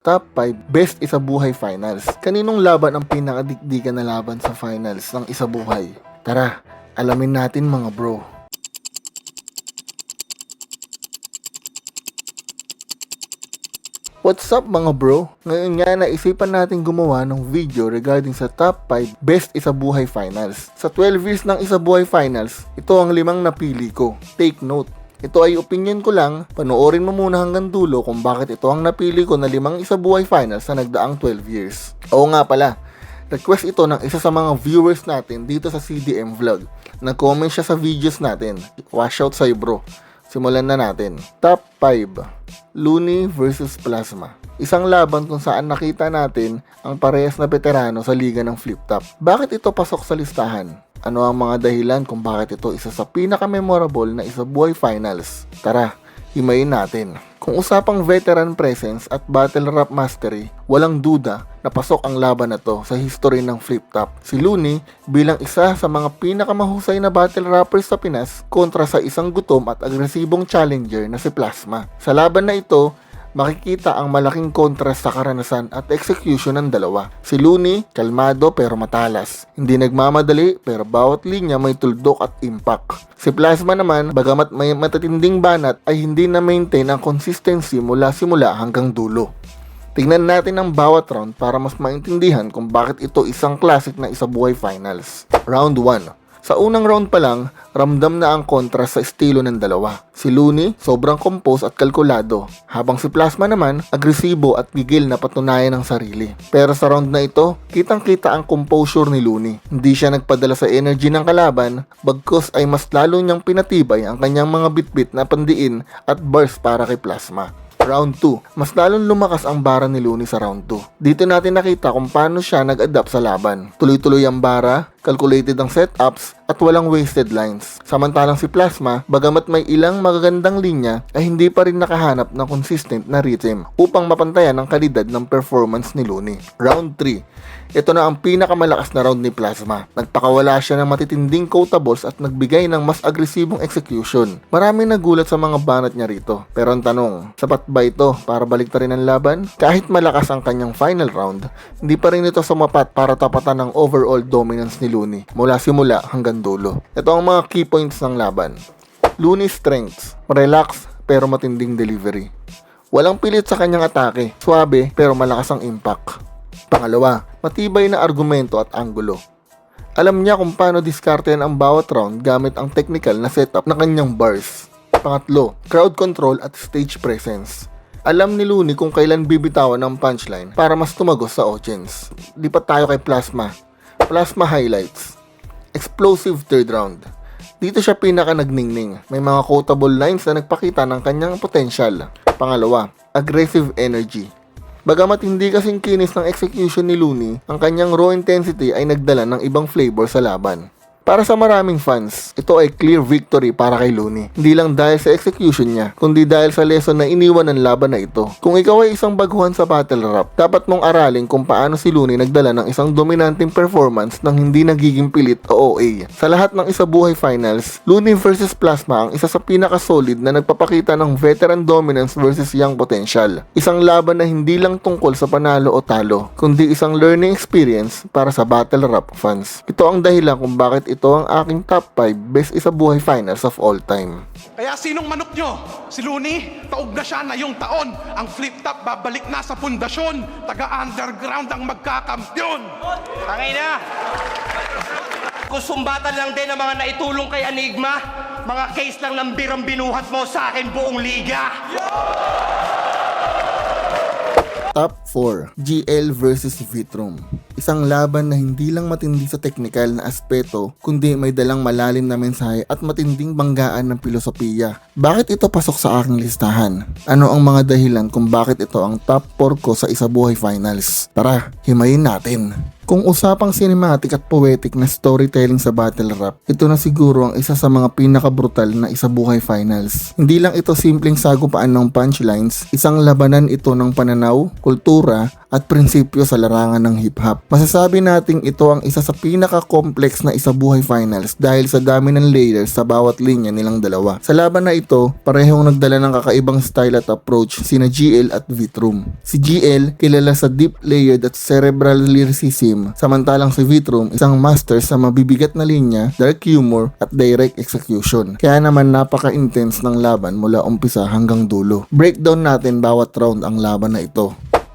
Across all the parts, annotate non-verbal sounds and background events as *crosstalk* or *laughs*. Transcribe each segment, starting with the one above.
Top 5 Best Isabuhay Finals. Kaninong laban ang pinakadikdikan na laban sa finals ng Isabuhay? Tara, alamin natin mga bro. What's up mga bro? Ngayon nga naisipan natin gumawa ng video regarding sa top 5 best isabuhay finals. Sa 12 years ng isabuhay finals, ito ang limang napili ko. Take note. Ito ay opinion ko lang, panoorin mo muna hanggang dulo kung bakit ito ang napili ko na limang isabuhay finals sa nagdaang 12 years. Oo nga pala, request ito ng isa sa mga viewers natin dito sa CDM Vlog. Nag-comment siya sa videos natin. Wash out sa'yo bro. Simulan na natin. Top 5. Looney versus Plasma. Isang laban kung saan nakita natin ang parehas na veterano sa liga ng flip top. Bakit ito pasok sa listahan? Ano ang mga dahilan kung bakit ito isa sa pinaka-memorable na isabuhay finals? Tara, himayin natin. Kung usapang veteran presence at battle rap mastery, walang duda na pasok ang laban na to sa history ng flip top. Si Looney bilang isa sa mga pinakamahusay na battle rappers sa Pinas kontra sa isang gutom at agresibong challenger na si Plasma. Sa laban na ito, makikita ang malaking kontrast sa karanasan at execution ng dalawa. Si Looney, kalmado pero matalas. Hindi nagmamadali pero bawat linya may tuldok at impact. Si Plasma naman, bagamat may matatinding banat ay hindi na-maintain ang consistency mula simula hanggang dulo. Tingnan natin ang bawat round para mas maintindihan kung bakit ito isang classic na isabuhay finals. Round 1. Sa unang round pa lang, ramdam na ang kontrast sa estilo ng dalawa. Si Looney, sobrang compose at kalkulado, habang si Plasma naman, agresibo at gigil na patunayan ng sarili. Pero sa round na ito, kitang-kita ang composure ni Looney. Hindi siya nagpadala sa energy ng kalaban, bagkus ay mas lalo niyang pinatibay ang kanyang mga bitbit na pandiin at bars para kay Plasma. Round 2, mas lalong lumakas ang bara ni Looney sa round 2. Dito natin nakita kung paano siya nag-adapt sa laban. Tuloy-tuloy ang bara, calculated ang setups, at walang wasted lines. Samantalang si Plasma, bagamat may ilang magagandang linya, ay hindi pa rin nakahanap ng consistent na rhythm upang mapantayan ang kalidad ng performance ni Looney. Round 3, ito na ang pinakamalakas na round ni Plasma. Nagpakawala siya ng matitinding quotables at nagbigay ng mas agresibong execution. Maraming nagulat sa mga banat niya rito. Pero ang tanong, sapat ba ito para baliktarin ang laban? Kahit malakas ang kanyang final round, hindi pa rin ito sumapat para tapatan ng overall dominance ni Looney mula simula hanggang dulo. Ito ang mga key points ng laban. Looney strengths, relax pero matinding delivery. Walang pilit sa kanyang atake, suabe pero malakas ang impact. Pangalawa, matibay na argumento at anggulo. Alam niya kung paano diskartehan ang bawat round gamit ang technical na setup na kanyang bars. Pangatlo, crowd control at stage presence. Alam ni Looney kung kailan bibitawan ng punchline para mas tumagos sa audience. Lipat tayo kay Plasma. Plasma highlights. Explosive third round. Dito siya pinaka nagningning. May mga quotable lines na nagpakita ng kanyang potential. Pangalawa, aggressive energy. Bagamat hindi kasing kinis ng execution ni Looney, ang kanyang raw intensity ay nagdala ng ibang flavor sa laban. Para sa maraming fans, ito ay clear victory para kay Looney. Hindi lang dahil sa execution niya, kundi dahil sa lesson na iniwan ng laban na ito. Kung ikaw ay isang baguhan sa battle rap, dapat mong aralin kung paano si Looney nagdala ng isang dominanting performance nang hindi nagiging pilit o OA. Sa lahat ng isabuhay finals, Looney versus Plasma ang isa sa pinaka-solid na nagpapakita ng veteran dominance versus young potential. Isang laban na hindi lang tungkol sa panalo o talo, kundi isang learning experience para sa battle rap fans. Ito ang dahilan kung bakit ito ang aking top 5 best isabuhay finals of all time. Kaya sinong manok nyo? Si Looney? Taog na siya na yung taon. Ang flip top babalik na sa pundasyon. Taga-underground ang magkakampyon. Tangay na! Kusumbatan lang din ang mga naitulong kay Enigma. Mga case lang ng birang binuhat mo sa akin buong liga. Top 4, GL versus Vitrum. Isang laban na hindi lang matindi sa teknikal na aspeto, kundi may dalang malalim na mensahe at matinding banggaan ng filosofiya. Bakit ito pasok sa aking listahan? Ano ang mga dahilan kung bakit ito ang top 4 ko sa Isabuhay Finals? Tara, himayin natin. Kung usapang cinematic at poetic na storytelling sa battle rap, ito na siguro ang isa sa mga pinaka-brutal na isabuhay finals. Hindi lang ito simpleng sagupaan ng punchlines, isang labanan ito ng pananaw, kultura, at prinsipyo sa larangan ng hip-hop. Masasabi nating ito ang isa sa pinaka-complex na isabuhay finals dahil sa dami ng layers sa bawat linya nilang dalawa. Sa laban na ito, parehong nagdala ng kakaibang style at approach sina GL at Vitrum. Si GL kilala sa deep layered at cerebral lyricism, samantalang si Vitrum isang master sa mabibigat na linya, dark humor at direct execution. Kaya naman napaka-intense ng laban mula umpisa hanggang dulo. Breakdown natin bawat round ang laban na ito.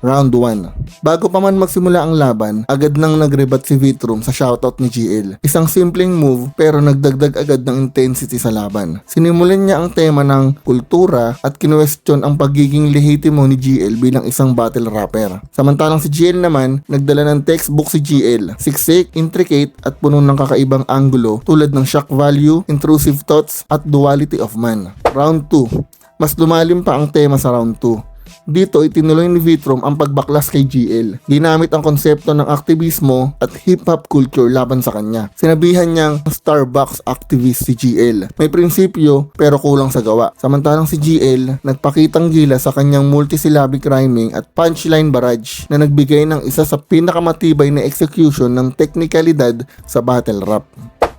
Round 1. Bago pa man magsimula ang laban, agad nang nagrebat si Vitrum sa shoutout ni GL. Isang simpleng move pero nagdagdag agad ng intensity sa laban. Sinimulan niya ang tema ng kultura at kinwestiyon ang pagiging lehitimo ni GL bilang isang battle rapper. Samantalang si GL naman, nagdala ng textbook si GL. Siksik, intricate at puno ng kakaibang anggulo tulad ng shock value, intrusive thoughts at duality of man. Round 2. Mas lumalim pa ang tema sa round 2. Dito itinuloy ni Vitrum ang pagbaklas kay GL. Ginamit ang konsepto ng aktivismo at hip-hop culture laban sa kanya. Sinabihan niyang Starbucks activist si GL. May prinsipyo pero kulang sa gawa. Samantalang si GL nagpakitang gila sa kanyang multisyllabic rhyming at punchline barrage na nagbigay ng isa sa pinakamatibay na execution ng teknikalidad sa battle rap.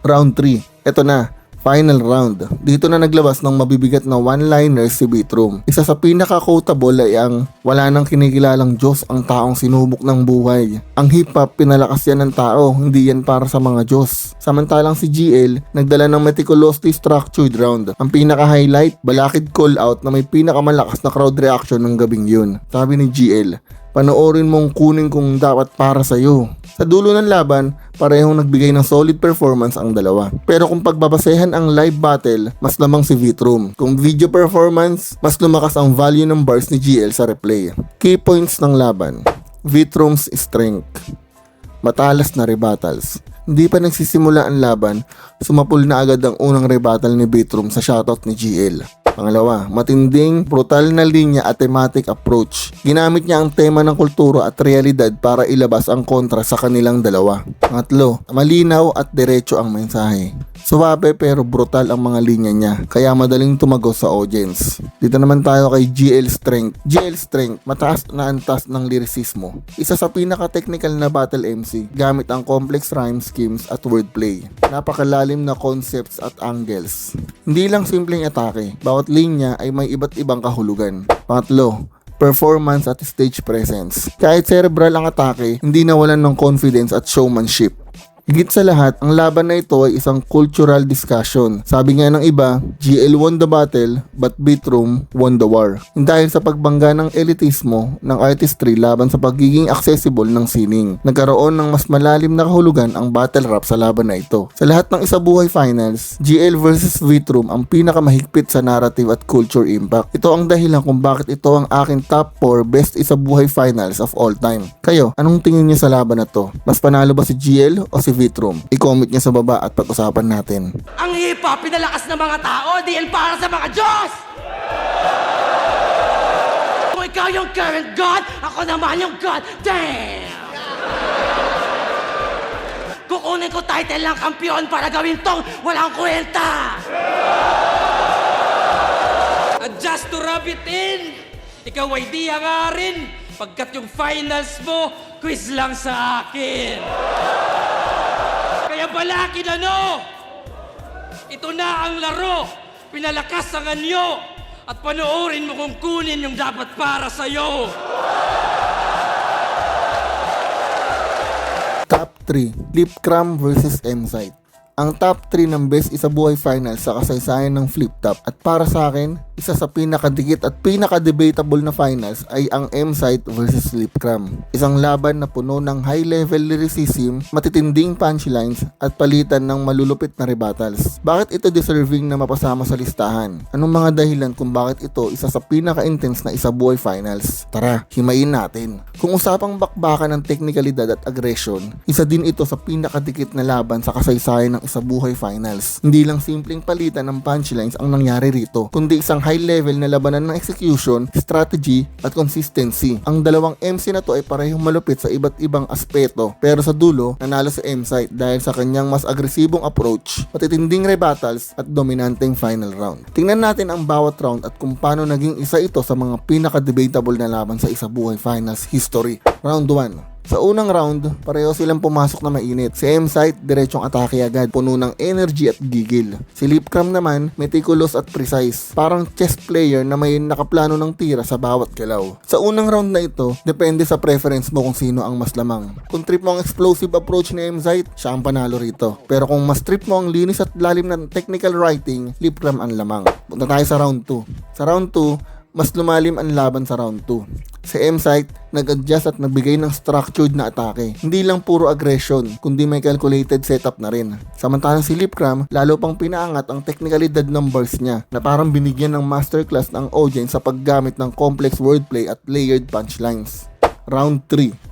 Round 3. Ito na, Final round. Dito na naglabas ng mabibigat na one-liners si Bitrum. Isa sa pinaka-quotable ay ang wala nang kinikilalang Diyos ang taong sinubok ng buhay. Ang hip-hop pinalakas yan ng tao, hindi yan para sa mga Diyos. Samantalang si GL, nagdala ng meticulously structured round. Ang pinaka-highlight, balakid call-out na may pinakamalakas na crowd reaction ng gabing yun. Sabi ni GL, panoorin mong kunin kung dapat para sa'yo. Sa dulo ng laban, parehong nagbigay ng solid performance ang dalawa. Pero kung pagbabasehan ang live battle, mas lamang si Vitrum. Kung video performance, mas lumakas ang value ng bars ni GL sa replay. Key points ng laban. Vitrum's strength. Matalas na rebuttals. Hindi pa nagsisimula ang laban, sumapul na agad ang unang rebuttal ni Vitrum sa shoutout ni GL. Pangalawa, matinding, brutal na linya at thematic approach. Ginamit niya ang tema ng kultura at realidad para ilabas ang kontra sa kanilang dalawa. Pangatlo, malinaw at diretso ang mensahe. Suwabe pero brutal ang mga linya niya, kaya madaling tumago sa audience. Dito naman tayo kay GL Strength. GL Strength, mataas na antas ng lyricismo. Isa sa pinaka-technical na battle MC, gamit ang complex rhyme schemes at wordplay. Napakalalim na concepts at angles. Hindi lang simpleng atake, bawat linya ay may iba't ibang kahulugan. Pangatlo, performance at stage presence. Kahit cerebral ang atake, hindi nawalan ng confidence at showmanship. Higit sa lahat, ang laban na ito ay isang cultural discussion. Sabi nga ng iba, GL won the battle, but Bitrum won the war. Dahil sa pagbangga ng elitismo ng artistry laban sa pagiging accessible ng sining. Nagkaroon ng mas malalim na kahulugan ang battle rap sa laban na ito. Sa lahat ng isabuhay finals, GL versus Vitrum ang pinakamahigpit sa narrative at culture impact. Ito ang dahilan kung bakit ito ang aking top 4 best isabuhay finals of all time. Kayo, anong tingin niyo sa laban na to? Mas panalo ba si GL o si Vitrum? I-comment niya sa baba at pag-usapan natin. Ang hip-hop, pinalakas ng mga tao, DL para sa mga Diyos! Kung ikaw yung current God, ako naman yung God. Damn! Kukunin ko title ng kampiyon para gawin tong walang kwenta! At just to rub it in, ikaw ay di hangarin pagkat yung finals mo, quiz lang sa akin. Kaya balakin ano? Ito na ang laro. Pinalakas ang anyo. At panoorin mo kung kunin yung dapat para sa'yo. Top 3, Flip Cram versus M-Site. Ang top 3 ng best isabuhay finals sa kasaysayan ng flip top at para sa akin, isa sa pinakadikit at pinaka-debatable na finals ay ang M-Site versus Flip Cram. Isang laban na puno ng high-level lyricism, matitinding punchlines at palitan ng malulupit na rebuttals. Bakit ito deserving na mapasama sa listahan? Anong mga dahilan kung bakit ito isa sa pinaka-intense na isabuhay finals? Tara, himayin natin. Kung usapang bakbakan ng teknikalidad at aggression, isa din ito sa pinakadikit na laban sa kasaysayan ng isabuhay finals. Hindi lang simpleng palitan ng punchlines ang nangyari rito, kundi isang high level na labanan ng execution, strategy at consistency. Ang dalawang MC na to ay parehong malupit sa iba't ibang aspeto, pero sa dulo, nanalo sa M-Site dahil sa kanyang mas agresibong approach, matitinding rebuttals at dominanteng final round. Tingnan natin ang bawat round at kung paano naging isa ito sa mga pinaka-debatable na laban sa isabuhay finals history. Round 1. Sa unang round, pareho silang pumasok na mainit. Si M-Site, diretsong atake agad, puno ng energy at gigil. Si Lipcram naman, meticulous at precise. Parang chess player na may nakaplano ng tira sa bawat galaw. Sa unang round na ito, depende sa preference mo kung sino ang mas lamang. Kung trip mo ang explosive approach ni M-Site, siya ang panalo rito. Pero kung mas trip mo ang linis at lalim ng technical writing, Lipcram ang lamang. Punta tayo sa round 2. Sa round 2, mas lumalim ang laban sa round 2. Sa M-Site, nag-adjust at nagbigay ng structured na atake. Hindi lang puro aggression, kundi may calculated setup na rin. Samantalang si Lipcram, lalo pang pinaangat ang technicalidad ng burst niya na parang binigyan ng masterclass ng audience sa paggamit ng complex wordplay at layered punchlines. Round 3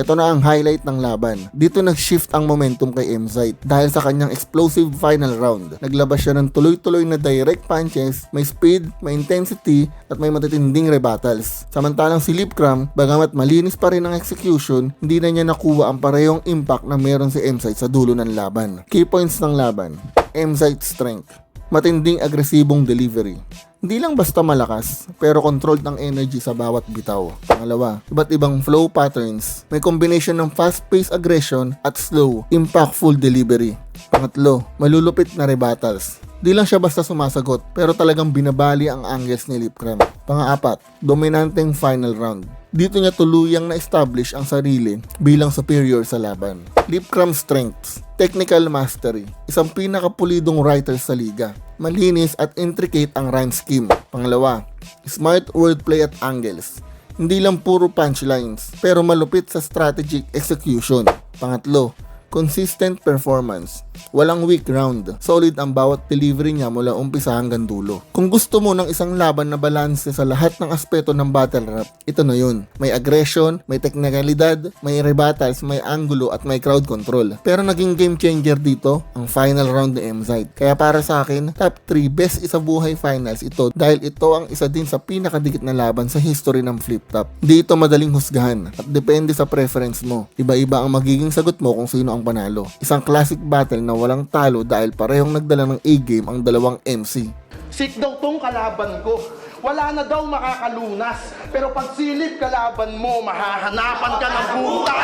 ito na ang highlight ng laban. Dito nag-shift ang momentum kay M-Site dahil sa kanyang explosive final round. Naglabas siya ng tuloy-tuloy na direct punches, may speed, may intensity, at may matitinding rebuttals. Samantalang si Lipcram, bagamat malinis pa rin ang execution, hindi na niya nakuha ang parehong impact na meron si M-Site sa dulo ng laban. Key points ng laban. M-Site strength. Matinding agresibong delivery. Hindi lang basta malakas, pero controlled ang energy sa bawat bitaw. Pangalawa, iba't ibang flow patterns. May combination ng fast-paced aggression at slow, impactful delivery. Pangatlo, malulupit na rebuttals. Di lang siya basta sumasagot, pero talagang binabali ang angles ni Lipcram. Pang-apat, dominanteng final round. Dito niya tuluyang na-establish ang sarili bilang superior sa laban. Lipcram strengths, technical mastery, isang pinakapulidong writer sa liga. Malinis at intricate ang rhyme scheme. Pangalawa, smart wordplay at angles. Hindi lang puro punchlines, pero malupit sa strategic execution. Pangatlo, consistent performance. Walang weak round. Solid ang bawat delivery niya mula umpisa hanggang dulo. Kung gusto mo ng isang laban na balanse sa lahat ng aspeto ng battle rap, ito na yun. May aggression, may teknikalidad, may rebuttals, may angulo at may crowd control. Pero naging game changer dito ang final round ni M-Side. Kaya para sa akin, top 3 best isa buhay finals ito dahil ito ang isa din sa pinakadikit na laban sa history ng flip top. Di ito madaling husgahan at depende sa preference mo. Iba-iba ang magiging sagot mo kung sino ang panalo. Isang classic battle na walang talo dahil parehong nagdala ng A-game ang dalawang MC. Sik daw tong kalaban ko. Wala na daw makakalunas. Pero pag silip kalaban mo, mahahanapan ka ng butas!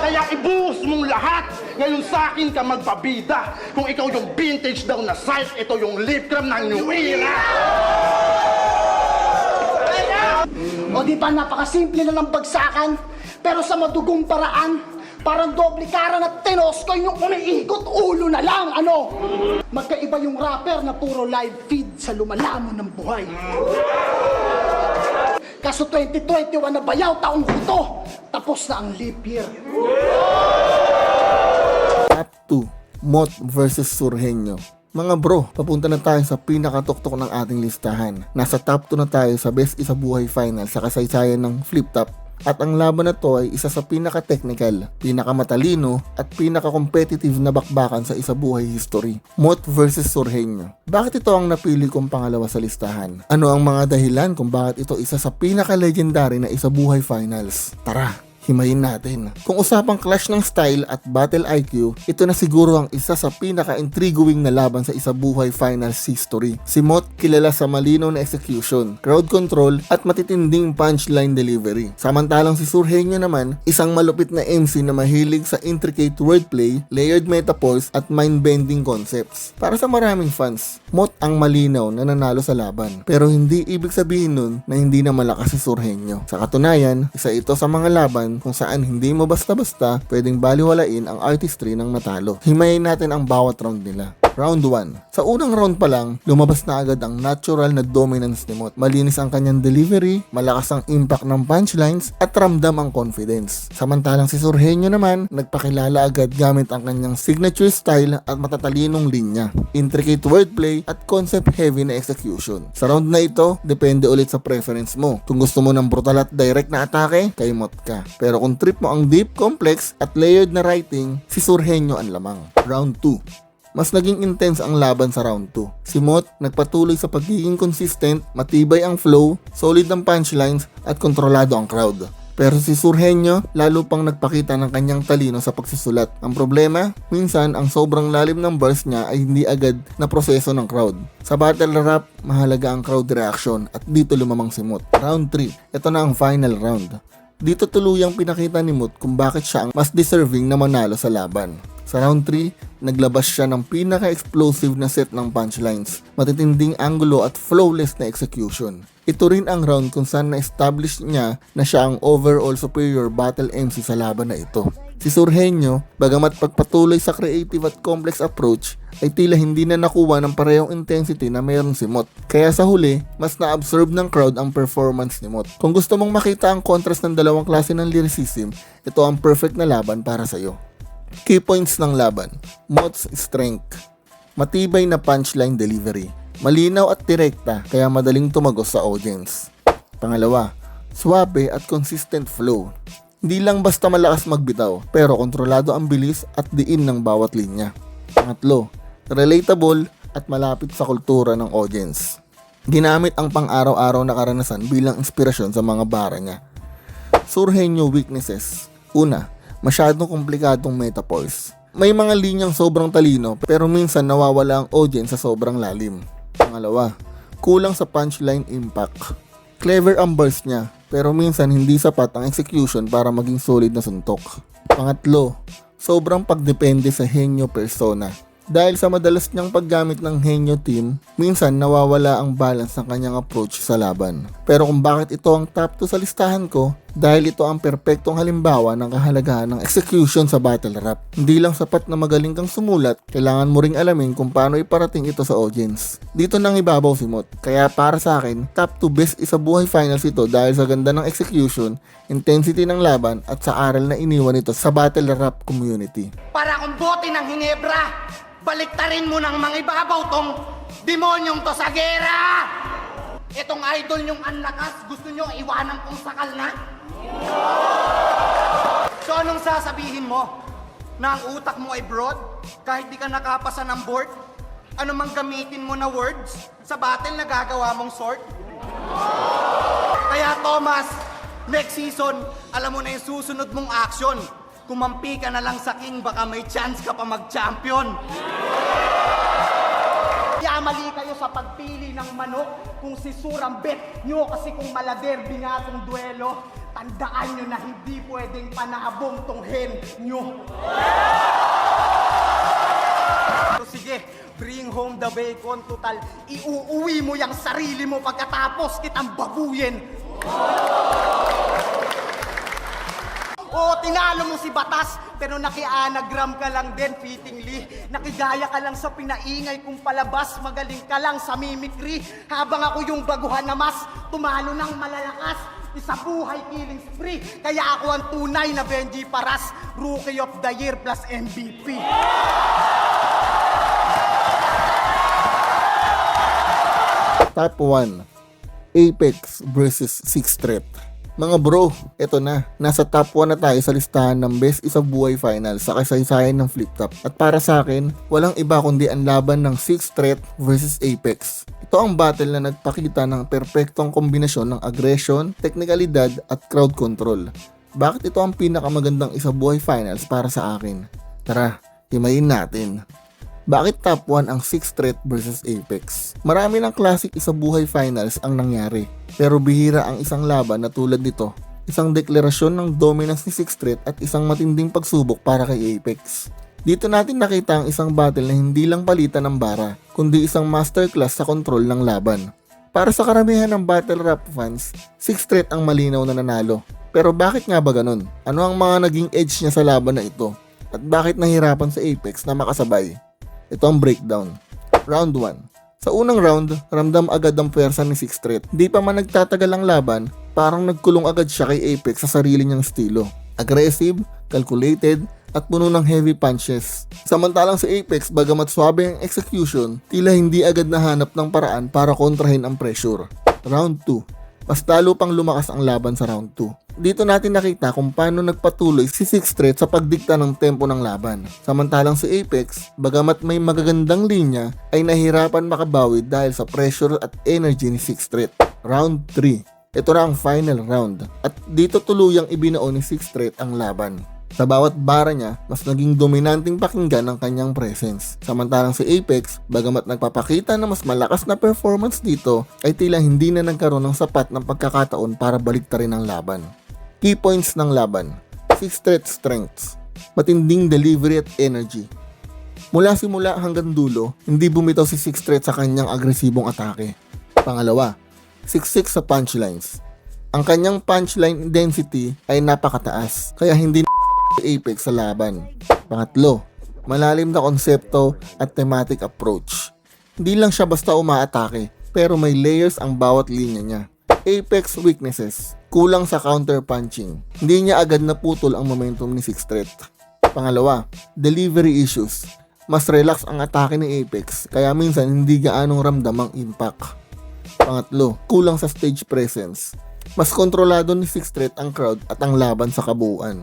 Kaya ibuhos mong lahat. Ngayon sa akin ka magpabida. Kung ikaw yung vintage daw na site, ito yung lip cram ng new era. O di ba napakasimple na ng bagsakan, pero sa madugong paraan, parang doble kara na tinoskoy yung umiikot ulo na lang, ano? Magkaiba yung rapper na puro live feed sa lumalamon ng buhay. Kaso 2021 na bayaw taong huto, tapos na ang leap year. Top 2, Mot versus Surhenyo. Mga bro, papunta na tayo sa pinakatuktok ng ating listahan. Nasa top 2 na tayo sa Best Isa Buhay Final sa kasaysayan ng Flip Top. At ang laban na to ay isa sa pinaka-technical, pinaka-matalino at pinaka-competitive na bakbakan sa isa buhay history. Mot versus Surhenyo. Bakit ito ang napili kong pangalawa sa listahan? Ano ang mga dahilan kung bakit ito isa sa pinaka-legendary na isa buhay finals? Tara, himayin natin. Kung usapang clash ng style at battle IQ, ito na siguro ang isa sa pinaka-intriguing na laban sa isa buhay finals history. Si Mot kilala sa malinaw na execution, crowd control at matitinding punchline delivery. Samantalang si Surhenyo naman, isang malupit na MC na mahilig sa intricate wordplay, layered metaphors at mind-bending concepts. Para sa maraming fans, Mot ang malinaw na nanalo sa laban. Pero hindi ibig sabihin nun na hindi na malakas si Surhenyo. Sa katunayan, isa ito sa mga laban kung saan hindi mo basta-basta pwedeng baliwalain ang artistry ng matalo. Himayin natin ang bawat round nila. Round 1. Sa unang round pa lang, lumabas na agad ang natural na dominance ni Mot. Malinis ang kanyang delivery, malakas ang impact ng punchlines, at ramdam ang confidence. Samantalang si Surhenyo naman, nagpakilala agad gamit ang kanyang signature style at matatalinong linya, intricate wordplay, at concept-heavy na execution. Sa round na ito, depende ulit sa preference mo. Kung gusto mo ng brutal at direct na atake, kay Mot ka. Pero kung trip mo ang deep, complex, at layered na writing, si Surhenyo ang lamang. Round 2. Mas naging intense ang laban sa round 2. Si Mot nagpatuloy sa pagiging consistent, matibay ang flow, solid ang punchlines at kontrolado ang crowd. Pero si Surhenyo, lalo pang nagpakita ng kanyang talino sa pagsusulat. Ang problema, minsan ang sobrang lalim ng verse niya ay hindi agad na proseso ng crowd. Sa battle rap, mahalaga ang crowd reaction at dito lumamang si Mut. Round 3, ito na ang final round. Dito tuluyang pinakita ni Mut kung bakit siya ang mas deserving na manalo sa laban. Sa round 3, naglabas siya ng pinaka-explosive na set ng punchlines, matitinding angulo at flawless na execution. Ito rin ang round kung saan na-establish niya na siya ang overall superior battle MC sa laban na ito. Si Surhenyo, bagamat pagpatuloy sa creative at complex approach, ay tila hindi na nakuha ng parehong intensity na mayroon si Mot. Kaya sa huli, mas na-absorb ng crowd ang performance ni Mot. Kung gusto mong makita ang contrast ng dalawang klase ng lyricism, ito ang perfect na laban para sa'yo. Key points ng laban. Mot's strength. Matibay na punchline delivery. Malinaw at direkta kaya madaling tumagos sa audience. Pangalawa, swabe at consistent flow. Hindi lang basta malakas magbitaw, pero kontrolado ang bilis at diin ng bawat linya. Pangatlo, relatable at malapit sa kultura ng audience. Ginamit ang pang-araw-araw na karanasan bilang inspirasyon sa mga bara niya. Surhenyo weaknesses. Una, masyadong komplikadong metaphors. May mga linyang sobrang talino pero minsan nawawala ang audience sa sobrang lalim. Pangalawa, kulang sa punchline impact. Clever ang burst niya pero minsan hindi sapat ang execution para maging solid na suntok. Pangatlo, sobrang pagdepende sa henyo persona. Dahil sa madalas niyang paggamit ng henyo team, minsan nawawala ang balance ng kanyang approach sa laban. Pero kung bakit ito ang top 2 sa listahan ko, dahil ito ang perpektong halimbawa ng kahalagahan ng execution sa battle rap. Hindi lang sapat na magaling kang sumulat, kailangan mo ring alamin kung paano iparating ito sa audience. Dito nang ibabaw si Mot. Kaya para sa akin, top 2 best isa buhay finals ito dahil sa ganda ng execution, intensity ng laban at sa aral na iniwan ito sa battle rap community. Para kung bote ng Hinebra, baliktarin mo ng mga ibabaw tong demonyong to sa gera! Itong idol nyong anlakas, gusto nyo iwanan kong sakal na? So anong sasabihin mo? Na ang utak mo ay broad? Kahit di ka nakapasa ng board? Ano mang gamitin mo na words? Sa battle na gagawa mong sword? Kaya Thomas, next season, alam mo na yung susunod mong action. Kumampi ka na lang sa king, baka may chance ka pa mag-champion. Kaya mali kayo sa pagpili ng manok kung si Surambet nyo kasi kung maladerbi nga tong duelo, tandaan nyo na hindi pwedeng panabong tong hen nyo. So sige, bring home the bacon, total. Iuuwi mo yung sarili mo pagkatapos kitang babuyin. Oo, tinalo mo si Batas, pero naki-anagram ka lang din, fittingly. Nakigaya ka lang sa pinaingay kung palabas, magaling ka lang sa mimicry. Habang ako yung baguhan na mas, tumalo ng malalakas. Isa buhay killing spree. Kaya ako ang tunay na Benji Paras, Rookie of the Year plus MVP. Top 1 Apex versus Six Threat mga bro, eto na. Nasa top 1 na tayo sa listahan ng Best Isa Buhay Final sa kasaysayan ng Flip Top. At para sa akin, walang iba kundi ang laban ng Six Threat versus Apex. Ito ang battle na nagpakita ng perpektong kombinasyon ng aggression, teknikalidad at crowd control. Bakit ito ang pinakamagandang Isa Buhay Finals para sa akin? Tara, himayin natin. Bakit top 1 ang 6 threat versus Apex? Marami ng classic isa buhay finals ang nangyari. Pero bihira ang isang laban na tulad nito. Isang deklarasyon ng dominance ni 6 threat at isang matinding pagsubok para kay Apex. Dito natin nakita ang isang battle na hindi lang palitan ng bara, kundi isang masterclass sa kontrol ng laban. Para sa karamihan ng battle rap fans, 6 threat ang malinaw na nanalo. Pero bakit nga ba ganun? Ano ang mga naging edge niya sa laban na ito? At bakit nahirapan sa Apex na makasabay? Ito ang breakdown. Round 1. Sa unang round, ramdam agad ang pwersa ni Six Threat. Di pa man nagtatagal ang laban, parang nagkulong agad siya kay Apex sa sarili niyang estilo. Aggressive, calculated, at puno ng heavy punches. Samantalang sa Apex, bagamat swabe ang execution, tila hindi agad nahanap ng paraan para kontrahin ang pressure. Round 2. Mas lalo pang lumakas ang laban sa round 2. Dito natin nakita kung paano nagpatuloy si Six Threat sa pagdikta ng tempo ng laban. Samantalang si Apex, bagamat may magagandang linya, ay nahirapan makabawi dahil sa pressure at energy ni Six Threat. Round 3. Ito na ang final round at dito tuluyang ibinao ni Six Threat ang laban. Sa bawat bara niya, mas naging dominanting pakinggan ang kanyang presence. Samantalang si Apex, bagamat nagpapakita na mas malakas na performance dito, ay tila hindi na nagkaroon ng sapat ng pagkakataon para baliktarin ang laban. Key points ng laban. Six threat strengths. Matinding delivery at energy. Mula simula hanggang dulo, hindi bumitaw si Six threat sa kanyang agresibong atake. Pangalawa, 6-6 sa punchlines. Ang kanyang punchline density ay napakataas, kaya hindi si *laughs* Apex sa laban. Pangatlo, malalim na konsepto at thematic approach. Hindi lang siya basta umaatake, pero may layers ang bawat linya niya. Apex weaknesses, kulang sa counter punching. Hindi niya agad naputol ang momentum ni Six Threat. Pangalawa, delivery issues. Mas relax ang atake ni Apex, kaya minsan hindi gaanong ramdam ang impact. Pangatlo, kulang sa stage presence. Mas kontrolado ni Six Threat ang crowd at ang laban sa kabuuan.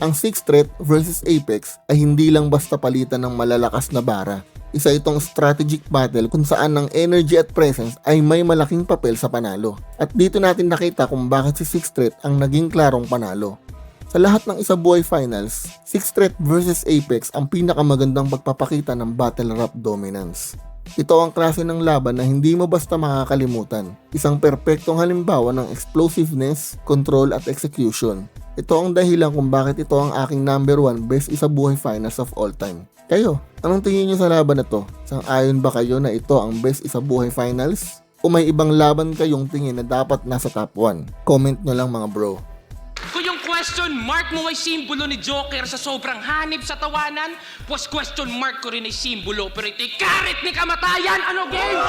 Ang Six Threat versus Apex ay hindi lang basta palitan ng malalakas na bara. Isa itong strategic battle kung saan ang energy at presence ay may malaking papel sa panalo. At dito natin nakita kung bakit si Six Threat ang naging klarong panalo. Sa lahat ng isa buhay finals, Six Threat versus Apex ang pinakamagandang pagpapakita ng battle rap dominance. Ito ang klase ng laban na hindi mo basta makakalimutan. Isang perpektong halimbawa ng explosiveness, control at execution. Ito ang dahilan kung bakit ito ang aking number one best isa buhay finals of all time. Kayo, anong tingin nyo sa laban na to? Sang-ayon ba kayo na ito ang best isa buhay finals? O may ibang laban kayong tingin na dapat nasa top 1? Comment nyo lang mga bro. Kung yung question mark mo ay simbolo ni Joker sa sobrang hanib sa tawanan, was question mark ko rin ay simbolo pero ito'y karit ni kamatayan. Ano game?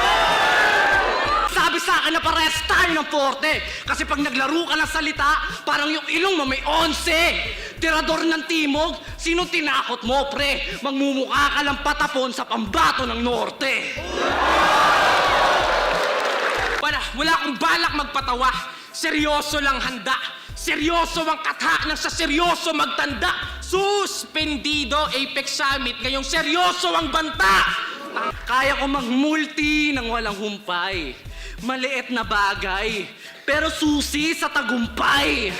Akin na pares tayo ng forte. Kasi pag naglaro ka ng salita, parang yung ilong mo may onse. Tirador ng timog, sino tinakot mo, pre? Magmumukha ka lang patapon sa pambato ng norte. Wala, wala akong balak magpatawa. Seryoso lang handa. Seryoso ang katha ng sa seryoso magtanda. Suspendido Apex Summit. Ngayong seryoso ang banta. Kaya ko magmulti ng walang humpay. Maliit na bagay, pero susi sa tagumpay.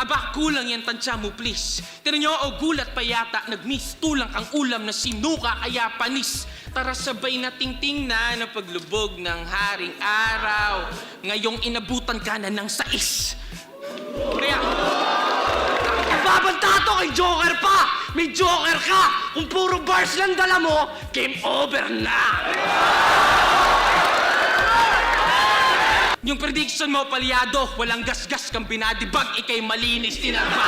Aba, kulang yan tansya mo, please. Tinan nyo, o gulat pa yata, nag-miss tulang ang ulam na sinuka kaya panis. Tara sabay nating tingnan ang paglubog ng haring araw. Ngayong inabutan ka na ng sais. Kaya, Babanta to kay Joker pa! May Joker ka! Kung puro bars lang dala mo, game over na! yung prediction mo, palyado, walang gasgas kang binadibag, ikay malinis tinarba.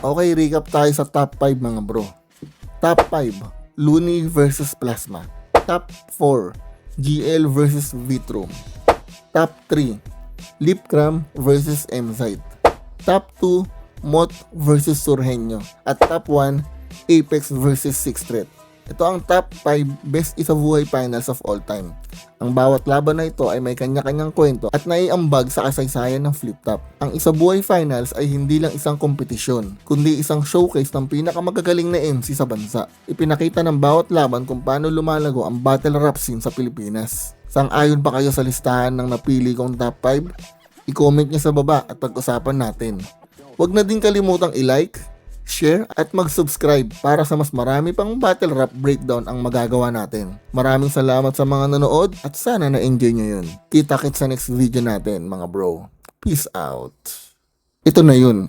Okay, recap tayo sa top 5 mga bro. Top 5, Looney versus Plasma. Top 4, GL versus Vitrum. Top 3, Lipcram versus Emzite. Top 2, Mot versus Surhenyo. At top 1, Apex versus Six Threat. Ito ang top 5 best isabuhay finals of all time. Ang bawat laban na ito ay may kanya-kanyang kwento at naiambag sa kasaysayan ng flip top. Ang isabuhay finals ay hindi lang isang kompetisyon, kundi isang showcase ng pinakamagagaling na MC sa bansa. Ipinakita ng bawat laban kung paano lumalago ang battle rap scene sa Pilipinas. Sang-ayon pa kayo sa listahan ng napili kong top 5? I-comment nyo sa baba at pag-usapan natin. Huwag na din kalimutang i-like, share at mag-subscribe para sa mas marami pang battle rap breakdown ang magagawa natin. Maraming salamat sa mga nanood at sana na-enjoy nyo yun. Kita-kits sa next video natin mga bro. Peace out. Ito na yun,